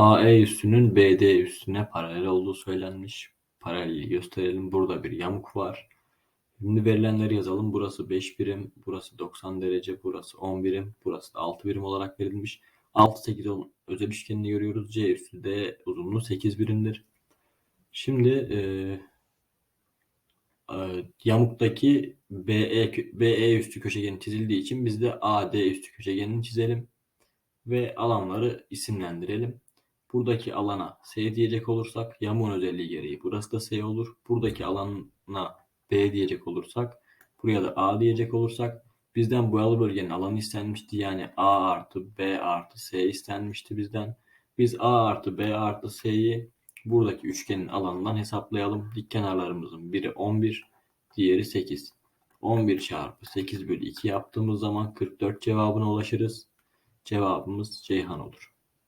AE üssünün BD üssüne paralel olduğu söylenmiş. Paraleli gösterelim. Burada bir yamuk var. Şimdi verilenleri yazalım. Burası 5 birim, burası 90 derece, burası 10 birim, burası da 6 birim olarak verilmiş. 6, 8, 10 özel üçgenini görüyoruz. C üssü D uzunluğu 8 birimdir. Şimdi e, e, yamuktaki BE, BE üstü köşegeni çizildiği için biz de AD üstü köşegenini çizelim ve alanları isimlendirelim. Buradaki alana S diyecek olursak yamuğun özelliği gereği burası da S olur. Buradaki alana B diyecek olursak buraya da A diyecek olursak bizden boyalı bölgenin alanı istenmişti. Yani A artı B artı S istenmişti bizden. Biz A artı B artı S'yi buradaki üçgenin alanından hesaplayalım. Dik kenarlarımızın biri 11, diğeri 8. 11 çarpı 8 bölü 2 yaptığımız zaman 44 cevabına ulaşırız. Cevabımız Ceyhan olur.